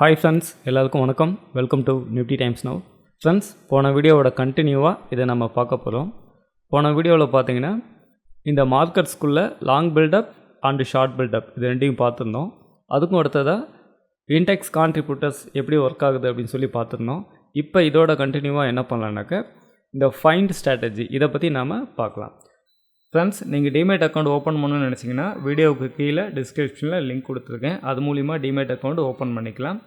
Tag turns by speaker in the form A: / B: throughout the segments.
A: Hi friends எல்லாருக்கும் வணக்கம். Welcome to நியூட்டி டைம்ஸ் நவ் ஃப்ரெண்ட்ஸ் போன வீடியோவோட கண்டினியூவாக இதை நம்ம பார்க்க போகிறோம் போன வீடியோவில் பார்த்தீங்கன்னா இந்த மார்க்கெட்ஸ்குள்ளே long buildup and short buildup இது ரெண்டையும் பார்த்துருந்தோம். அதுக்கும் அடுத்ததாக இன்டெக்ஸ் கான்ட்ரிபியூட்டர்ஸ் எப்படி ஒர்க் ஆகுது அப்படின்னு சொல்லி பார்த்துருந்தோம். இப்போ இதோட கண்டினியூவாக என்ன பண்ணலான்னாக்க இந்த ஃபைண்ட் ஸ்ட்ராட்டஜி இதை பற்றி நாம் பார்க்கலாம். ஃப்ரெண்ட்ஸ் நீங்கள் டிமேட் அக்கௌண்ட் ஓப்பன் பண்ணணும்னு நினச்சிங்கன்னா வீடியோவுக்கு கீழே டிஸ்கிரிப்ஷனில் லிங்க் கொடுத்துருக்கேன். அது மூலிமா டிமேட் அக்கௌண்ட் ஓப்பன் பண்ணிக்கலாம்.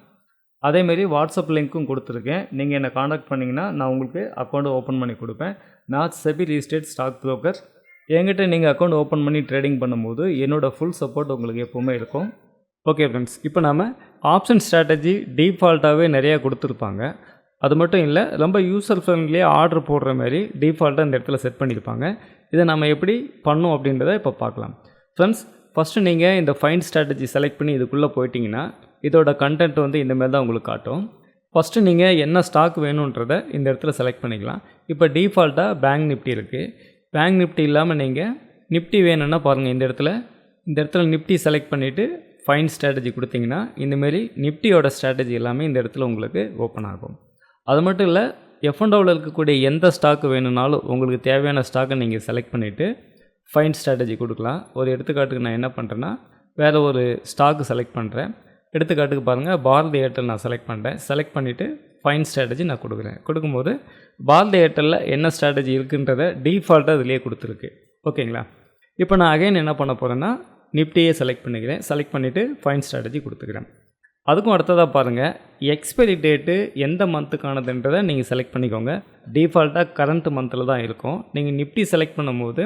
A: அதேமாரி வாட்ஸ்அப் லிங்க்கும் கொடுத்துருக்கேன். நீங்கள் என்னை காண்டாக்ட் பண்ணிங்கன்னா நான் உங்களுக்கு அக்கௌண்ட் ஓப்பன் பண்ணி கொடுப்பேன். நான் செபி ரீஸ்டேட் ஸ்டாக் ப்ரோக்கர் என்கிட்ட நீங்கள் அக்கௌண்ட் ஓப்பன் பண்ணி ட்ரேடிங் பண்ணும்போது என்னோட ஃபுல் சப்போர்ட் உங்களுக்கு எப்போவுமே இருக்கும். ஓகே ஃப்ரெண்ட்ஸ் இப்போ நாம் ஆப்ஷன் ஸ்ட்ராட்டஜி டீஃபால்ட்டாகவே நிறையா கொடுத்துருப்பாங்க. அது மட்டும் இல்லை ரொம்ப யூசர் ஃப்ரெண்ட்லியே ஆர்டர் போடுற மாதிரி டீஃபால்ட்டாக இந்த இடத்துல செட் பண்ணியிருப்பாங்க இதை நம்ம எப்படி பண்ணோம் அப்படின்றத இப்போ பார்க்கலாம். ஃப்ரெண்ட்ஸ் ஃபஸ்ட்டு நீங்கள் இந்த ஃபைன் ஸ்ட்ராட்டஜி செலக்ட் பண்ணி இதுக்குள்ளே போயிட்டீங்கன்னா இதோட கண்டென்ட் வந்து இந்தமாரி தான் உங்களுக்கு காட்டும். ஃபஸ்ட்டு நீங்கள் என்ன ஸ்டாக் வேணுன்றதை இந்த இடத்துல செலக்ட் பண்ணிக்கலாம். இப்போ டீஃபால்ட்டாக பேங்க் நிஃப்டி இருக்குது பேங்க் நிஃப்டி இல்லாமல் நீங்கள் நிஃப்டி வேணும்னா பாருங்கள் இந்த இடத்துல இந்த இடத்துல நிஃப்டி செலக்ட் பண்ணிவிட்டு ஃபைன் ஸ்ட்ராட்டஜி கொடுத்தீங்கன்னா இந்தமாரி நிஃப்டியோட ஸ்ட்ராட்டஜி எல்லாமே இந்த இடத்துல உங்களுக்கு ஓப்பன் ஆகும். அது மட்டும் இல்லை எஃப்என்டோவில் இருக்கக்கூடிய எந்த ஸ்டாக்கு வேணும்னாலும் உங்களுக்கு தேவையான ஸ்டாக்கை நீங்கள் செலக்ட் பண்ணிவிட்டு ஃபைன் ஸ்ட்ராட்டஜி கொடுக்கலாம். ஒரு எடுத்துக்காட்டுக்கு நான் என்ன பண்ணுறேன்னா வேறு ஒரு ஸ்டாக்கு செலக்ட் பண்ணுறேன் எடுத்துக்காட்டுக்கு பாருங்கள் பாரதி ஏர்டெல் நான் செலக்ட் பண்ணுறேன் செலக்ட் பண்ணிவிட்டு ஃபைன் ஸ்ட்ராட்டஜி நான் கொடுக்குறேன். கொடுக்கும்போது பாரதி ஏர்டெல்லில் என்ன ஸ்ட்ராட்டஜி இருக்குன்றத டீஃபால்ட்டாக இதிலே கொடுத்துருக்கு. ஓகேங்களா? இப்போ நான் அகைன் என்ன பண்ண போகிறேன்னா நிஃப்டியே செலக்ட் பண்ணிக்கிறேன். செலக்ட் பண்ணிவிட்டு ஃபைன் ஸ்ட்ராட்டஜி கொடுத்துக்கிறேன். அதுக்கும் அடுத்ததாக பாருங்கள் எக்ஸ்பைரி டேட்டு எந்த மந்த்துக்கானதுன்றதை நீங்கள் செலக்ட் பண்ணிக்கோங்க. டிஃபால்ட்டாக கரண்ட் மந்தில் தான் இருக்கும். நீங்கள் நிஃப்டி செலக்ட் பண்ணும்போது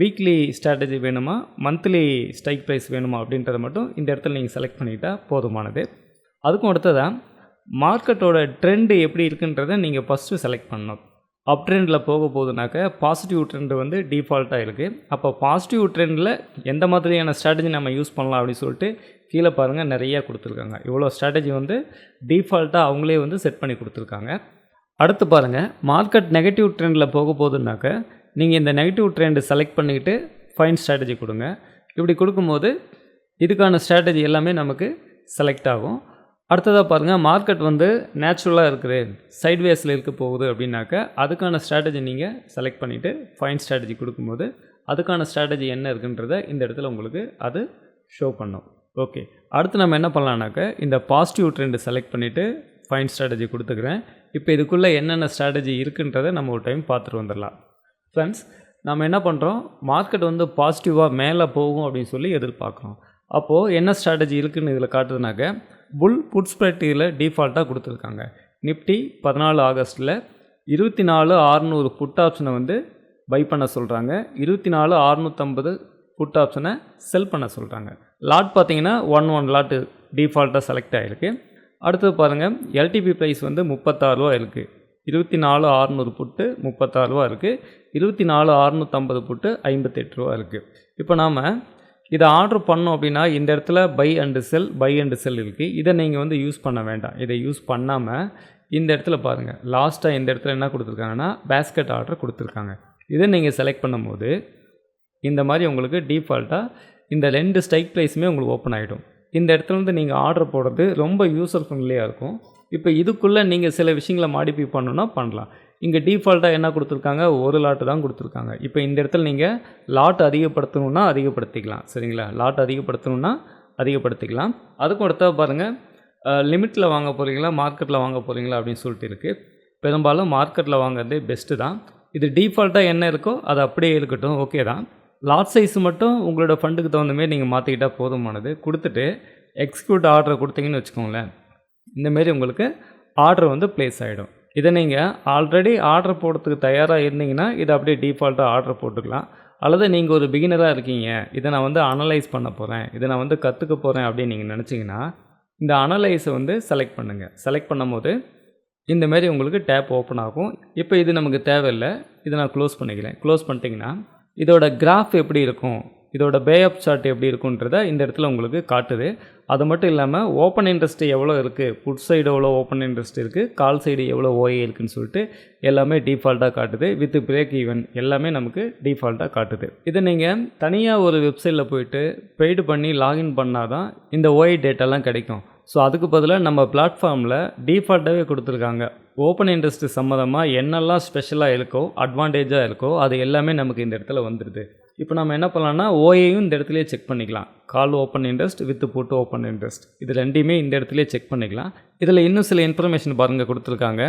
A: வீக்லி ஸ்ட்ராட்டஜி வேணுமா மந்த்லி ஸ்ட்ரைக் ப்ரைஸ் வேணுமா அப்படின்றத மட்டும் இந்த இடத்துல நீங்கள் செலக்ட் பண்ணிட்டால் போதுமானது. அதுக்கும் அடுத்ததாக மார்க்கெட்டோட ட்ரெண்டு எப்படி இருக்குன்றதை நீங்கள் ஃபஸ்ட்டு செலக்ட் பண்ணணும். அப் ட்ரெண்டில் போக போகுதுனாக்க பாசிட்டிவ் ட்ரெண்டு வந்து டிஃபால்ட்டாக இருக்குது அப்போ பாசிட்டிவ் ட்ரெண்டில் எந்த மாதிரியான ஸ்ட்ராட்டஜி நம்ம யூஸ் பண்ணலாம் அப்படின்னு சொல்லிட்டு கீழே பாருங்கள் நிறையா கொடுத்துருக்காங்க. இவ்வளோ ஸ்ட்ராட்டஜி வந்து டிஃபால்ட்டாக அவங்களே வந்து செட் பண்ணி கொடுத்துருக்காங்க. அடுத்து பாருங்கள் மார்க்கெட் நெகட்டிவ் ட்ரெண்டில் போக போகுதுனாக்க நீங்கள் இந்த நெகட்டிவ் ட்ரெண்டு செலக்ட் பண்ணிக்கிட்டு ஃபைன் ஸ்ட்ராட்டஜி கொடுங்க. இப்படி கொடுக்கும்போது இதுக்கான ஸ்ட்ராட்டஜி எல்லாமே நமக்கு செலக்ட் ஆகும். அடுத்ததாக பாருங்கள் மார்க்கெட் வந்து நேச்சுரலாக இருக்குது சைட்வேஸில் இருக்க போகுது அப்படின்னாக்க அதுக்கான ஸ்ட்ராட்டஜி நீங்கள் செலக்ட் பண்ணிவிட்டு ஃபைன் ஸ்ட்ராட்டஜி கொடுக்கும்போது அதுக்கான ஸ்ட்ராட்டஜி என்ன இருக்குன்றத இந்த இடத்துல உங்களுக்கு அது ஷோ பண்ணும். ஓகே அடுத்து நம்ம என்ன பண்ணலான்னாக்க இந்த பாசிட்டிவ் ட்ரெண்டு செலக்ட் பண்ணிவிட்டு ஃபைன் ஸ்ட்ராட்டஜி கொடுத்துக்கிறேன். இப்போ இதுக்குள்ளே என்னென்ன ஸ்ட்ராட்டஜி இருக்குன்றதை நம்ம ஒரு டைம் பார்த்துட்டு வந்துடலாம். ஃப்ரெண்ட்ஸ் நம்ம என்ன பண்ணுறோம் மார்க்கெட் வந்து பாசிட்டிவாக மேலே போகும் அப்படின்னு சொல்லி எதிர்பார்க்குறோம். அப்போது என்ன ஸ்ட்ராட்டஜி இருக்குதுன்னு இதில் காட்டுறதுனாக்க புல் புட் ஸ்ப்ரெட் டிஃபால்ட்டாக கொடுத்துருக்காங்க. நிஃப்டி பதினாலு ஆகஸ்ட்டில் இருபத்தி நாலு ஆறுநூறு புட் ஆப்ஷனை வந்து பை பண்ண சொல்கிறாங்க இருபத்தி நாலு அறுநூற்றம்பது புட் ஆப்ஷனை செல் பண்ண சொல்கிறாங்க லாட் பார்த்தீங்கன்னா ஒன் ஒன் லாட்டு டிஃபால்ட்டாக செலக்ட் ஆகிருக்கு அடுத்தது பாருங்கள் எல்டிபி ப்ரைஸ் வந்து முப்பத்தாறுரூவா இருக்குது இருபத்தி நாலு ஆறுநூறு புட்டு முப்பத்தாறுரூவா இருக்குது இருபத்தி நாலு அறுநூற்றம்பது புட்டு ஐம்பத்தெட்டு ரூபா இருக்குது இப்போ நாம் இதை ஆர்டர் பண்ணோம் அப்படின்னா இந்த இடத்துல buy and sell buy and sell இருக்குது இதை நீங்கள் வந்து யூஸ் பண்ண வேண்டாம். இதை யூஸ் பண்ணாமல் இந்த இடத்துல பாருங்கள் லாஸ்ட்டாக இந்த இடத்துல என்ன கொடுத்துருக்காங்கன்னா பேஸ்கெட் ஆர்டர் கொடுத்துருக்காங்க. இதை நீங்கள் செலக்ட் பண்ணும்போது இந்த மாதிரி உங்களுக்கு டீஃபால்ட்டாக இந்த ரெண்டு ஸ்ட்ரைக் ப்ரைஸுமே உங்களுக்கு ஓப்பன் ஆகிடும் இந்த இடத்துல வந்து நீங்கள் ஆர்டர் போடுறது ரொம்ப யூசர் ஃப்ரெண்ட்லியாக இருக்கும். இப்போ இதுக்குள்ளே நீங்கள் சில விஷயங்களை மாடிஃபை பண்ணணுன்னா பண்ணலாம். இங்கே டிஃபால்ட்டாக என்ன கொடுத்துருக்காங்க? ஒரு லாட்டு தான் கொடுத்துருக்காங்க. இப்போ இந்த இடத்துல நீங்கள் லாட் அதிகப்படுத்தணுன்னா அதிகப்படுத்திக்கலாம். சரிங்களா? லாட் அதிகப்படுத்தணுன்னா அதிகப்படுத்திக்கலாம். அதுக்கும் அடுத்த பாருங்கள் லிமிட்டில் வாங்க போகிறீங்களா மார்க்கெட்டில் வாங்க போகிறீங்களா அப்படின்னு சொல்லிட்டு இருக்குது பெரும்பாலும் மார்க்கெட்டில் வாங்குறதே பெஸ்ட்டு தான். இது டிஃபால்ட்டாக என்ன இருக்கோ அது அப்படியே இருக்கட்டும். ஓகே தான். லாட் சைஸ் மட்டும் உங்களோட ஃபண்டுக்கு தகுந்த மாதிரி நீங்கள் மாற்றிக்கிட்டால் போதுமானது. கொடுத்துட்டு எக்ஸிக்யூட் ஆர்டரை கொடுத்தீங்கன்னு வச்சுக்கோங்களேன். இந்தமாரி உங்களுக்கு ஆர்டர் வந்து ப்ளேஸ் ஆகிடும் இதை நீங்கள் ஆல்ரெடி ஆர்டர் போடுறதுக்கு தயாராக இருந்தீங்கன்னா இதை அப்படியே டிஃபால்ட்டாக ஆர்டர் போட்டுக்கலாம். அல்லது நீங்கள் ஒரு பிகினராக இருக்கீங்க இதை நான் வந்து அனலைஸ் பண்ண போகிறேன் இதை நான் வந்து கற்றுக்க போகிறேன் அப்படின்னு நீங்கள் நினச்சிங்கன்னா இந்த அனலைஸை வந்து செலக்ட் பண்ணுங்கள் செலக்ட் பண்ணும்போது இந்தமாரி உங்களுக்கு டேப் ஓப்பன் ஆகும். இப்போ இது நமக்கு தேவையில்லை இதை நான் க்ளோஸ் பண்ணிக்கிறேன். க்ளோஸ் பண்ணிட்டீங்கன்னா இதோட கிராஃப் எப்படி இருக்கும்? இதோட பே அப் சார்ட் எப்படி இருக்குன்றத இந்த இடத்துல உங்களுக்கு காட்டுது. அது மட்டும் இல்லாமல் ஓப்பன் இன்ட்ரெஸ்ட் எவ்வளோ இருக்குது புட் சைடு எவ்வளோ ஓப்பன் இன்ட்ரெஸ்ட் இருக்குது கால் சைடு எவ்வளோ ஓஏ இருக்குன்னு சொல்லிட்டு எல்லாமே டிஃபால்ட்டாக காட்டுது. வித் பிரேக் ஈவன் எல்லாமே நமக்கு டிஃபால்ட்டாக காட்டுது. இதை நீங்கள் தனியாக ஒரு வெப்சைட்டில் போயிட்டு பெய்டு பண்ணி லாகின் பண்ணால் தான் இந்த ஓஏ டேட்டாலாம் கிடைக்கும். ஸோ அதுக்கு பதிலாக நம்ம பிளாட்ஃபார்மில் டிஃபால்ட்டாகவே கொடுத்துருக்காங்க. ஓப்பன் இன்ட்ரெஸ்ட் சம்மந்தமாக என்னெல்லாம் ஸ்பெஷலாக இருக்கோ அட்வான்டேஜாக இருக்கோ அது எல்லாமே நமக்கு இந்த இடத்துல வந்துடுது இப்போ நம்ம என்ன பண்ணலாம்னா ஓஏயும் இந்த இடத்துலையே செக் பண்ணிக்கலாம். Call open interest with put open interest இது ரெண்டையுமே இந்த இடத்துலையே செக் பண்ணிக்கலாம். இதில் இன்னும் சில இன்ஃபர்மேஷன் பாருங்கள் கொடுத்துருக்காங்க.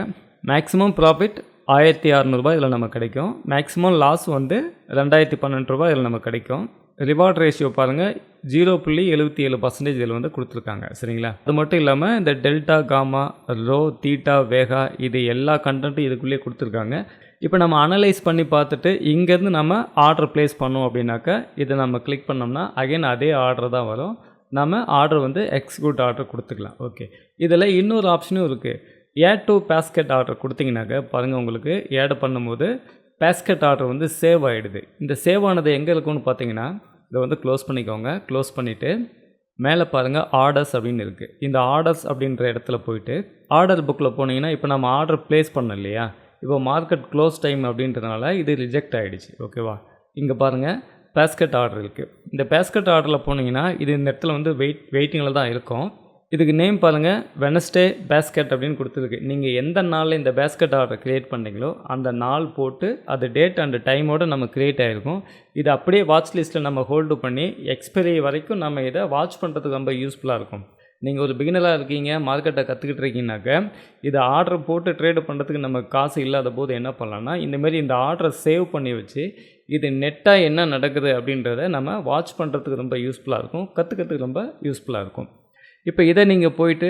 A: மேக்ஸிமம் ப்ராஃபிட் ஆயிரத்தி அறநூறுபா இதில் நமக்கு கிடைக்கும். மேக்ஸிமம் லாஸ் வந்து ரெண்டாயிரத்தி பன்னெண்டு ரூபா இதில் நமக்கு கிடைக்கும். ரிவார்ட் ரேஷியோ பாருங்கள் ஜீரோ புள்ளி எழுபத்தி ஏழு பர்சன்டேஜ் இதில் வந்து கொடுத்துருக்காங்க. சரிங்களா? அது மட்டும் இல்லாமல் இந்த delta gamma rho theta vega இது எல்லா கண்டென்ட்டும் இதுக்குள்ளேயே கொடுத்துருக்காங்க. இப்போ நம்ம அனலைஸ் பண்ணி பார்த்துட்டு இங்கேருந்து நம்ம ஆர்டர் ப்ளேஸ் பண்ணோம் அப்படின்னாக்கா இதை நம்ம கிளிக் பண்ணோம்னா அகைன் அதே ஆர்டர் தான் வரும். நம்ம ஆர்டர் வந்து எக்ஸிக்யூட் ஆர்டர் கொடுத்துக்கலாம். ஓகே இதில் இன்னொரு ஆப்ஷனும் இருக்குது ஏட் டு பேஸ்கெட் ஆர்டர் கொடுத்தீங்கன்னாக்க பாருங்கள் உங்களுக்கு ஏட் பண்ணும்போது பேஸ்கெட் ஆர்டர் வந்து சேவ் ஆகிடுது இந்த சேவ் ஆனது எங்கே இருக்கும்னு பார்த்தீங்கன்னா இதை வந்து க்ளோஸ் பண்ணிக்கோங்க. க்ளோஸ் பண்ணிவிட்டு மேலே பாருங்கள் ஆர்டர்ஸ் அப்படின்னு இருக்குது இந்த ஆர்டர்ஸ் அப்படின்ற இடத்துல போயிட்டு ஆர்டர் புக்கில் போனீங்கன்னா இப்போ நம்ம ஆர்டர் ப்ளேஸ் பண்ணோம் இல்லையா? இப்போ மார்க்கெட் க்ளோஸ் டைம் அப்படின்றதுனால இது ரிஜெக்ட் ஆகிடுச்சு ஓகேவா இங்கே பாருங்கள் பேஸ்கெட் ஆர்டர் இருக்குது இந்த பேஸ்கெட் ஆர்டரில் போனீங்கன்னா இது இந்த இடத்துல வந்து வெயிட் வெயிட்டிங்கில் தான் இருக்கும். இதுக்கு நேம் பாருங்கள் வெனஸ்டே பேஸ்கெட் அப்படின்னு கொடுத்துருக்கு. நீங்கள் எந்த நாளில் இந்த பேஸ்கெட் ஆர்டர் க்ரியேட் பண்ணீங்களோ அந்த நாள் போட்டு அது டேட் அண்ட் டைமோடு நம்ம க்ரியேட் ஆகிருக்கும் இது அப்படியே வாட்ச் லிஸ்ட்டில் நம்ம ஹோல்டு பண்ணி எக்ஸ்பைரி வரைக்கும் நம்ம இதை வாட்ச் பண்ணுறதுக்கு ரொம்ப யூஸ்ஃபுல்லாக இருக்கும். நீங்கள் ஒரு பிகினராக இருக்கீங்க மார்க்கெட்டை கற்றுக்கிட்டு இருக்கீங்கனாக்க இதை ஆர்டர் போட்டு ட்ரேடு பண்ணுறதுக்கு நம்ம காசு இல்லாத போது என்ன பண்ணலாம்னா இந்தமாரி இந்த ஆர்டரை சேவ் பண்ணி வச்சு இது நெட்டாக என்ன நடக்குது அப்படின்றத நம்ம வாட்ச் பண்ணுறதுக்கு ரொம்ப யூஸ்ஃபுல்லாக இருக்கும் கற்றுக்கிறதுக்கு ரொம்ப யூஸ்ஃபுல்லாக இருக்கும். இப்போ இதை நீங்கள் போயிட்டு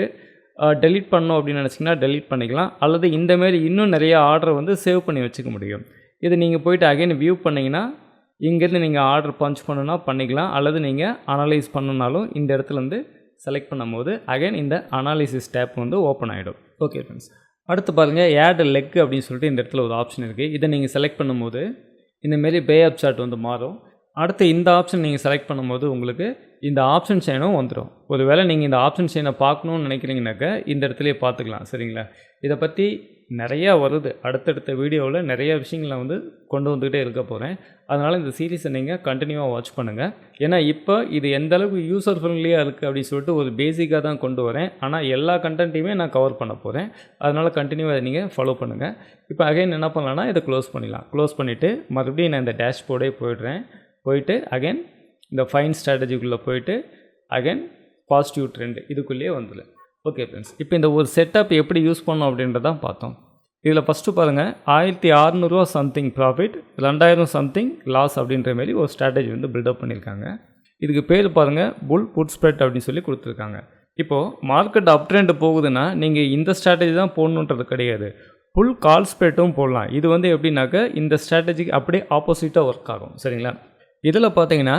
A: டெலிட் பண்ணோம் அப்படின்னு நினச்சிங்கன்னா டெலிட் பண்ணிக்கலாம். அல்லது இந்தமாரி இன்னும் நிறைய ஆர்டரை வந்து சேவ் பண்ணி வச்சுக்க முடியும். இதை நீங்கள் போயிட்டு அகைன் வியூ பண்ணிங்கன்னா இங்கேருந்து நீங்கள் ஆர்டர் பஞ்ச் பண்ணுன்னா பண்ணிக்கலாம். அல்லது நீங்கள் அனலைஸ் பண்ணுனாலும் இந்த இடத்துலேருந்து செலக்ட் பண்ணும்போது அகைன் இந்த அனாலிசிஸ் டேப் வந்து ஓப்பன் ஆகிடும் ஓகே ஃப்ரெண்ட்ஸ் அடுத்து பாருங்கள் ஆட் லெக் அப்படின்னு சொல்லிட்டு இந்த இடத்துல ஒரு ஆப்ஷன் இருக்குது இதை நீங்கள் செலக்ட் பண்ணும்போது இந்தமாரி பே அப் சார்ட் வந்து மாறும். அடுத்து இந்த ஆப்ஷன் நீங்கள் செலக்ட் பண்ணும்போது உங்களுக்கு இந்த ஆப்ஷன் செயினும் வந்துடும் ஒருவேளை நீங்கள் இந்த ஆப்ஷன் செயினை பார்க்கணுன்னு நினைக்கிறீங்கனாக்க இந்த இடத்துலையே பார்த்துக்கலாம் சரிங்களா? இதை பற்றி நிறையா வருது. அடுத்தடுத்த வீடியோவில் நிறைய விஷயங்களை வந்து கொண்டு வந்துக்கிட்டே இருக்க போகிறேன் அதனால் இந்த சீரீஸை நீங்கள் கண்டினியூவாக வாட்ச் பண்ணுங்கள் ஏன்னா இப்போ இது எந்த அளவுக்கு யூசர் ஃப்ரெண்ட்லியாக இருக்குது அப்படின்னு சொல்லிட்டு ஒரு பேசிக்காக தான் கொண்டு வரேன். ஆனால் எல்லா கண்டென்ட்டையுமே நான் கவர் பண்ண போகிறேன் அதனால் கண்டினியூவாக நீங்கள் ஃபாலோ பண்ணுங்கள் இப்போ அகைன் என்ன பண்ணலான்னா இதை க்ளோஸ் பண்ணிடலாம். க்ளோஸ் பண்ணிவிட்டு மறுபடியும் நான் இந்த டேஷ்போர்டே போயிடுறேன். போயிட்டு அகைன் இந்த ஃபைன் ஸ்ட்ராட்டஜிக்குள்ளே போயிட்டு அகைன் பாசிட்டிவ் ட்ரெண்டு இதுக்குள்ளேயே வந்துடு ஓகே ஃப்ரெண்ட்ஸ் இப்போ இந்த ஒரு செட்டப் எப்படி யூஸ் பண்ணோம் அப்படின்றதான் பார்த்தோம். இதில் ஃபஸ்ட்டு பாருங்கள் ஆயிரத்தி அறநூறுவா சம்திங் ப்ராஃபிட் ரெண்டாயிரம் சம்திங் லாஸ் அப்படின்ற மாரி ஒரு ஸ்ட்ராட்டஜி வந்து பில்டப் பண்ணியிருக்காங்க இதுக்கு பேர் பாருங்கள் புல் புட் ஸ்ப்ரெட் அப்படின்னு சொல்லி கொடுத்துருக்காங்க. இப்போது மார்க்கெட் அப் ட்ரெண்ட் போகுதுன்னா நீங்கள் இந்த ஸ்ட்ராட்டஜி தான் போடணுன்றது கிடையாது. புல் கால் ஸ்ப்ரெட்டும் போடலாம். இது வந்து எப்படின்னாக்க இந்த ஸ்ட்ராட்டஜிக்கு அப்படியே ஆப்போசிட்டாக ஒர்க் ஆகும். சரிங்களா? இதில் பார்த்தீங்கன்னா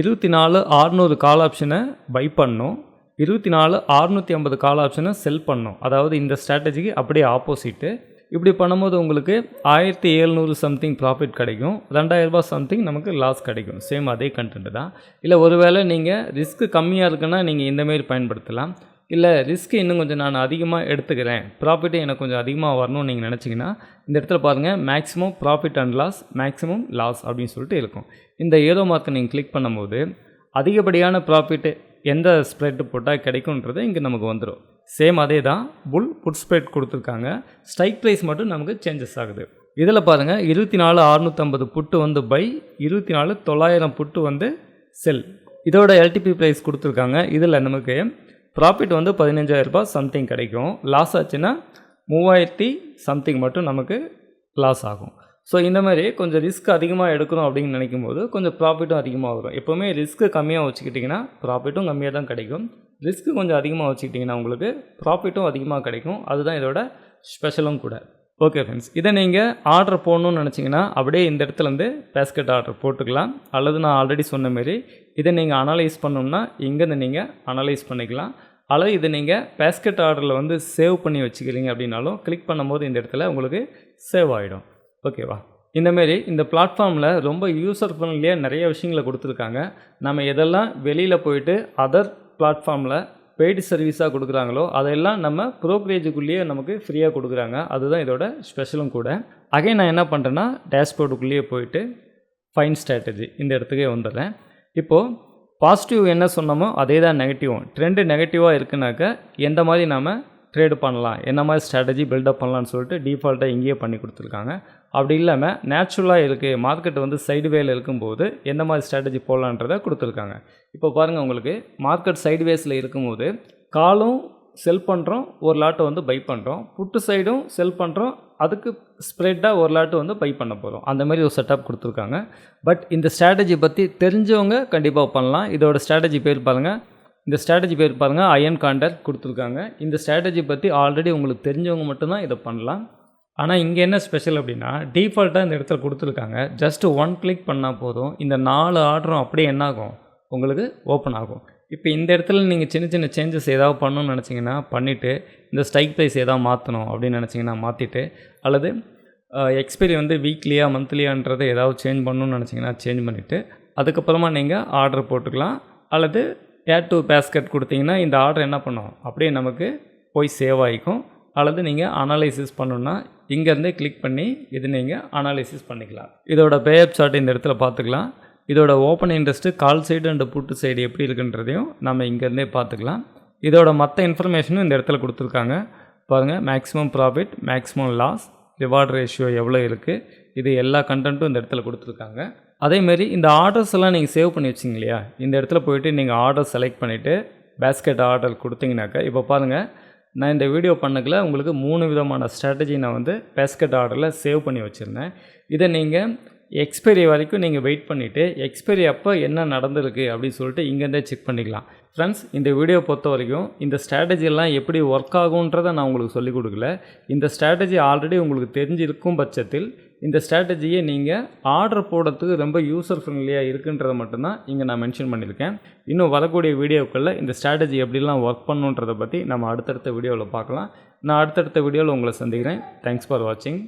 A: இருபத்தி நாலு ஆறுநூறு கால் ஆப்ஷனை பை பண்ணும் இருபத்தி நாலு அறுநூற்றி ஐம்பது கால் ஆப்ஷனை செல் பண்ணணும். அதாவது இந்த ஸ்ட்ராட்டஜிக்கு அப்படியே ஆப்போசிட்டு இப்படி பண்ணும்போது உங்களுக்கு ஆயிரத்தி எழுநூறு சம்திங் ப்ராஃபிட் கிடைக்கும். ரெண்டாயிரரூபா சம்திங் நமக்கு லாஸ் கிடைக்கும். சேம் அதே கண்டென்ட் தான். இல்லை ஒருவேளை நீங்கள் ரிஸ்க்கு கம்மியாக இருக்குன்னா நீங்கள் இந்தமாரி பயன்படுத்தலாம். இல்லை ரிஸ்க் இன்னும் கொஞ்சம் நான் அதிகமாக எடுத்துக்கிறேன். ப்ராஃபிட்டே எனக்கு கொஞ்சம் அதிகமாக வரணும்னு நீங்கள் நினச்சிங்கன்னா இந்த இடத்துல பாருங்கள் maximum profit and loss maximum loss அப்படின்னு சொல்லிட்டு இருக்கும். இந்த ஏரோ மார்க்கை நீங்கள் கிளிக் பண்ணும்போது அதிகப்படியான ப்ராஃபிட்டு எந்த ஸ்ப்ரெட் போட்டால் கிடைக்குன்றது இங்கே நமக்கு வந்துடும் சேம் அதே தான் புல் புட் ஸ்ப்ரெட் கொடுத்துருக்காங்க. ஸ்ட்ரைக் ப்ரைஸ் மட்டும் நமக்கு சேஞ்சஸ் ஆகுது. இதில் பாருங்கள் இருபத்தி நாலு அறுநூற்றம்பது புட்டு வந்து பை இருபத்தி நாலு தொள்ளாயிரம் புட்டு வந்து செல் இதோட எல்டிபி ப்ரைஸ் கொடுத்துருக்காங்க. இதில் நமக்கு ப்ராஃபிட் வந்து பதினஞ்சாயிரரூபா சம்திங் கிடைக்கும். லாஸ் ஆச்சுன்னா மூவாயிரத்தி சம்திங் மட்டும் நமக்கு லாஸ் ஆகும். ஸோ இந்த மாதிரி கொஞ்சம் ரிஸ்க் அதிகமாக எடுக்கணும் அப்படின்னு நினைக்கும் போது கொஞ்சம் ப்ராஃபிட்டும் அதிகமாக வரும். எப்போவுமே ரிஸ்க்கு கம்மியாக வச்சுக்கிட்டிங்கன்னா ப்ராஃபிட்டும் கம்மியாக தான் கிடைக்கும். ரிஸ்க்கு கொஞ்சம் அதிகமாக வச்சுக்கிட்டிங்கன்னா உங்களுக்கு ப்ராஃபிட்டும் அதிகமாக கிடைக்கும். அதுதான் இதோட ஸ்பெஷலும் கூட. ஓகே ஃப்ரெண்ட்ஸ் இதை நீங்கள் ஆர்டர் போடணும்னு நினச்சிங்கன்னா அப்படியே இந்த இடத்துலேருந்து பேஸ்கெட் ஆர்டர் போட்டுக்கலாம். அல்லது நான் ஆல்ரெடி சொன்ன மாரி இதை நீங்கள் அனலைஸ் பண்ணோம்னா இங்கேருந்து நீங்கள் அனலைஸ் பண்ணிக்கலாம். அல்லது இதை நீங்கள் பேஸ்கெட் ஆர்டரில் வந்து சேவ் பண்ணி வச்சுக்கிறீங்க அப்படின்னாலும் கிளிக் பண்ணும்போது இந்த இடத்துல உங்களுக்கு சேவ் ஆகிடும் ஓகேவா? இந்தமாரி இந்த பிளாட்ஃபார்மில் ரொம்ப யூஸர் ஃப்ரெண்ட்லியாக நிறைய விஷயங்களை கொடுத்துருக்காங்க. நம்ம எதெல்லாம் வெளியில் போயிட்டு அதர் பிளாட்ஃபார்மில் பெய்டு சர்வீஸாக கொடுக்குறாங்களோ அதெல்லாம் நம்ம ப்ரோக்ரேஜுக்குள்ளேயே நமக்கு ஃப்ரீயாக கொடுக்குறாங்க. அதுதான் இதோட ஸ்பெஷலும் கூட. அகைன் நான் என்ன பண்ணுறேன்னா டேஷ்போர்டுக்குள்ளேயே போயிட்டு ஃபைன் ஸ்ட்ராட்டஜி இந்த இடத்துக்கே வந்துடுறேன். இப்போது பாசிட்டிவ் என்ன சொன்னோமோ அதே தான் நெகட்டிவும் ட்ரெண்டு நெகட்டிவாக இருக்குனாக்க எந்த மாதிரி நாம் ட்ரேடு பண்ணலாம்? என்ன மாதிரி ஸ்ட்ராட்டஜி பில்டப் பண்ணலான்னு சொல்லிட்டு டிஃபால்ட்டாக இங்கேயே பண்ணி கொடுத்துருக்காங்க. அப்படி இல்லாமல் நேச்சுரலாக இருக்குது மார்க்கெட் வந்து சைடு வேல இருக்கும்போது எந்த மாதிரி ஸ்ட்ராட்டஜி போடலான்றதை கொடுத்துருக்காங்க. இப்போ பாருங்கள் உங்களுக்கு மார்க்கெட் சைடு வேஸில் இருக்கும்போது காலும் செல் பண்ணுறோம் ஒரு லாட்டை வந்து பை பண்ணுறோம் புட்டு சைடும் செல் பண்ணுறோம் அதுக்கு ஸ்ப்ரெட்டாக ஒரு லாட்டு வந்து பை பண்ண போகிறோம் அந்த மாதிரி ஒரு செட்டப் கொடுத்துருக்காங்க. பட் இந்த ஸ்ட்ராட்டஜி பற்றி தெரிஞ்சவங்க கண்டிப்பாக பண்ணலாம். இதோட ஸ்ட்ராட்டஜி பேர் பாருங்கள் இந்த ஸ்ட்ராட்டஜி பேர் பாருங்கள் அயன் காண்டர் கொடுத்துருக்காங்க. இந்த ஸ்ட்ராட்டஜி பற்றி ஆல்ரெடி உங்களுக்கு தெரிஞ்சவங்க மட்டும்தான் இதை பண்ணலாம். ஆனால் இங்கே என்ன ஸ்பெஷல் அப்படின்னா டீஃபால்ட்டாக இந்த இடத்துல கொடுத்துருக்காங்க. ஜஸ்ட் ஒன் கிளிக் பண்ணால் போதும். இந்த நாலு ஆர்டரும் அப்படியே என்ன ஆகும் உங்களுக்கு ஓப்பன் ஆகும். இப்போ இந்த இடத்துல நீங்கள் சின்ன சின்ன சேஞ்சஸ் ஏதாவது பண்ணணும்னு நினச்சிங்கன்னா பண்ணிவிட்டு இந்த ஸ்ட்ரைக் ப்ரைஸ் ஏதாவது மாற்றணும் அப்படின்னு நினச்சிங்கன்னா மாற்றிட்டு அல்லது எக்ஸ்பைரி வந்து வீக்லியாக மந்த்லியான்றதை ஏதாவது சேஞ்ச் பண்ணணும்னு நினச்சிங்கன்னா சேஞ்ச் பண்ணிவிட்டு அதுக்கப்புறமா நீங்கள் ஆர்டர் போட்டுக்கலாம். அல்லது ஏர் டு பேஸ்கட் கொடுத்தீங்கன்னா இந்த ஆர்டர் என்ன பண்ணும்? அப்படியே நமக்கு போய் சேவ் ஆகிக்கும். அல்லது நீங்கள் அனாலிசிஸ் பண்ணணுன்னா இங்கேருந்தே கிளிக் பண்ணி இது நீங்கள் அனாலிசிஸ் பண்ணிக்கலாம். இதோட பேஅப் சார்ட் இந்த இடத்துல பார்த்துக்கலாம். இதோட open interest call side and put side எப்படி இருக்குன்றதையும் நம்ம இங்கேருந்தே பார்த்துக்கலாம். இதோட மற்ற இன்ஃபர்மேஷனும் இந்த இடத்துல கொடுத்துருக்காங்க. பாருங்கள் maximum profit maximum loss reward ratio எவ்வளோ இருக்குது இது எல்லா கண்டென்ட்டும் இந்த இடத்துல கொடுத்துருக்காங்க. அதேமாரி இந்த ஆர்டர்ஸ் எல்லாம் நீங்கள் சேவ் பண்ணி வச்சிங்க இல்லையா? இந்த இடத்துல போயிட்டு நீங்கள் ஆர்டர் செலக்ட் பண்ணிவிட்டு பேஸ்கெட் ஆர்டர் கொடுத்தீங்கனாக்கா இப்போ பாருங்கள் நான் இந்த வீடியோ பண்ணக்கில் உங்களுக்கு மூணு விதமான ஸ்ட்ராட்டஜி நான் வந்து பேஸ்கெட் ஆர்டரில் சேவ் பண்ணி வச்சுருந்தேன். இதை நீங்கள் எக்ஸ்பைரி வரைக்கும் நீங்கள் வெயிட் பண்ணிவிட்டு எக்ஸ்பைரி அப்போ என்ன நடந்திருக்கு அப்படின்னு சொல்லிட்டு இங்கேருந்தே செக் பண்ணிக்கலாம். ஃப்ரெண்ட்ஸ் இந்த வீடியோ பொறுத்த வரைக்கும் இந்த ஸ்ட்ராட்டஜிலாம் எப்படி ஒர்க் ஆகுன்றதை நான் உங்களுக்கு சொல்லிக் கொடுக்கல. இந்த ஸ்ட்ராட்டஜி ஆல்ரெடி உங்களுக்கு தெரிஞ்சிருக்கும் பட்சத்தில் இந்த ஸ்ட்ராட்டஜியை நீங்கள் ஆர்டர் போடுறதுக்கு ரொம்ப யூசர் ஃப்ரெண்ட்லியாக இருக்குன்றதை மட்டும்தான் இங்கே நான் மென்ஷன் பண்ணியிருக்கேன். இன்னும் வரக்கூடிய வீடியோக்களில் இந்த ஸ்ட்ராட்டஜி எப்படிலாம் ஒர்க் பண்ணுன்றதை பற்றி நம்ம அடுத்தடுத்த வீடியோவில் பார்க்கலாம். நான் அடுத்தடுத்த வீடியோவில் உங்களை சந்திக்கிறேன். தேங்க்ஸ் ஃபார் வாட்சிங்